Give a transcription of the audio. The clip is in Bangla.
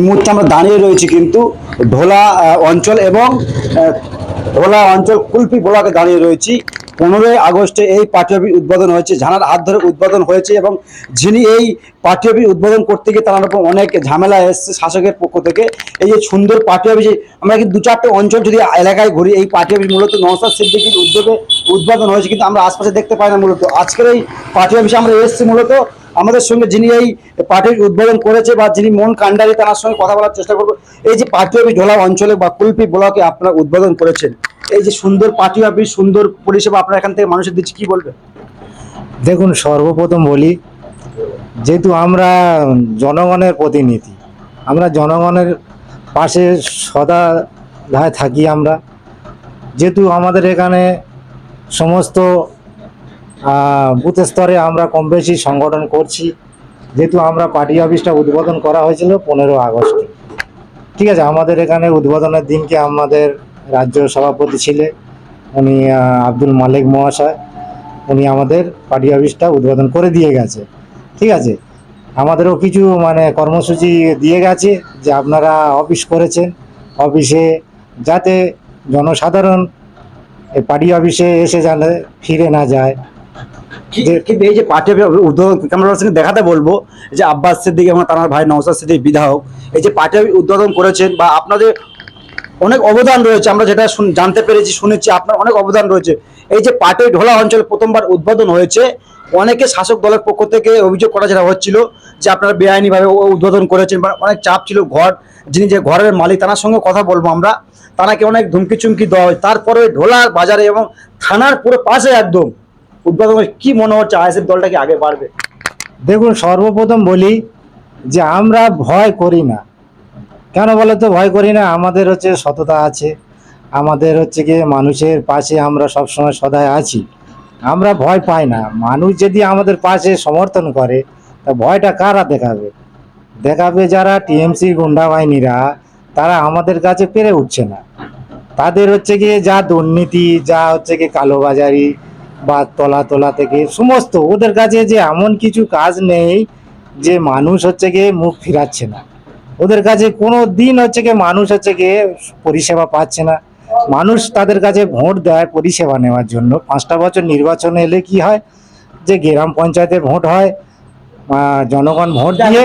এই মুহূর্তে আমরা দাঁড়িয়ে রয়েছি কিন্তু ঢোলা অঞ্চল এবং ঢোলা অঞ্চল কুলপি ব্লকে দাঁড়িয়ে রয়েছি। পনেরোই আগস্টে এই পার্টি অফিস উদ্বোধন হয়েছে, ঝানার হাত ধরে উদ্বোধন হয়েছে এবং যিনি এই পার্টি অফিস উদ্বোধন করতে গিয়ে তার উপর অনেক ঝামেলা এসছে শাসকের পক্ষ থেকে। এই যে সুন্দর পার্টি অফিসে আমরা কিন্তু দু চারটে অঞ্চল যদি এলাকায় ঘুরি, এই পার্টি অফিস মূলত নওসাদ সিদ্দিকির উদ্যোগে উদ্বোধন হয়েছে, কিন্তু আমরা আশপাশে দেখতে পাই না মূলত। আজকের এই পার্টি অফিসে আমরা এসেছি মূলত আমাদের সঙ্গে যিনি এই পার্টির উদ্বোধন করেছে বা যিনি মন কান্ডারি তার সঙ্গে কথা বলার চেষ্টা করব, এই যে পার্টি অফিস ঢোলা অঞ্চলে বা কুলপি ব্লকে আপনারা উদ্বোধন করেছেন, এই যে সুন্দর পার্টি অফিস, সুন্দর পরিষেবা আপনারা এখান থেকে মানুষের দিচ্ছে, কি বলবেন? দেখুন, সর্বপ্রথম বলি, যেহেতু আমরা জনগণের প্রতিনিধি, আমরা জনগণের পাশে সদা থাকি আমরা, যেহেতু আমাদের এখানে সমস্ত বুথ স্তরে আমরা কম বেশি সংগঠন করছি। যেহেতু আমরা পার্টি অফিসটা উদ্বোধন করা হয়েছিল পনেরো আগস্টে। ঠিক আছে, আমাদের এখানে উদ্বোধনের দিনকে আমাদের রাজ্য সভাপতি ছিলেন উনি আব্দুল মালিক মহাশয়। উনি আমাদের পার্টি অফিসটা উদ্বোধন করে দিয়ে গেছে। ঠিক আছে, আমাদেরও কিছু মানে কর্মসূচি দিয়ে গেছে যে আপনারা অফিস করেছেন। অফিসে যাতে জনসাধারণ পার্টি অফিসে এসে জানে ফিরে না যায়। এই যে পার্টি উদ্বোধন দেখাতে বলব যে আব্বাস সিদ্দিক এবং তার ভাই নওসাদ সিদ্দিক বিধায়ক এই যে পার্টি উদ্বোধন করেছেন বা আপনাদের অনেক অবদান রয়েছে আমরা যেটা জানতে পেরেছি শুনেছি আপনার অনেক অবদান রয়েছে। এই যে ঢোলা অঞ্চলে প্রথমবার উদ্বোধন হয়েছে অনেকে শাসক দলের পক্ষ থেকে অভিযোগ করা যেটা হচ্ছিল যে আপনারা বেআইনিভাবে উদ্বোধন করেছেন বা অনেক চাপ ছিল ঘর যিনি যে ঘরের মালিক তার সঙ্গে কথা বলব আমরা। তানাকে অনেক ধুমকি চুমকি দেওয়া হয়। তারপরে ঢোলার বাজারে এবং থানার পুরো পাশে একদম উদ্বোধন কি মনে হচ্ছে আইএসএফ দলটা কি আগে বাড়বে? দেখুন, সর্বপ্রথম বলি যে আমরা ভয় করি না। কেন বলে তো? ভয় করি না? আমাদের হচ্ছে সততা আছে। আমাদের হচ্ছে গিয়ে মানুষের পাশে আমরা সবসময় সদায় আছি। আমরা ভয় পাই না। মানুষ যদি আমাদের পাশে সমর্থন করে, তা ভয়টা কারা দেখাবে? দেখাবে যারা টিএমসি গুন্ডা বাহিনীরা, তারা আমাদের কাছে পেরে উঠছে না। তাদের হচ্ছে গিয়ে যা দুর্নীতি, যা হচ্ছে গিয়ে কালোবাজারি বা তলা তলা থেকে, সমস্ত ওদের কাছে যে এমন কিছু কাজ নেই যে মানুষ হচ্ছে গিয়ে মুখ ফিরাচ্ছে না। ওদের কাছে কোনো দিন হচ্ছে গিয়ে মানুষ হচ্ছে গিয়ে পরিষেবা পাচ্ছে না। মানুষ তাদের কাছে ভোট দেয় পরিষেবা নেওয়ার জন্য। পাঁচটা বছর নির্বাচন এলে কি হয়? যে গ্রাম পঞ্চায়েতে ভোট হয় জনগণ ভোট দিয়ে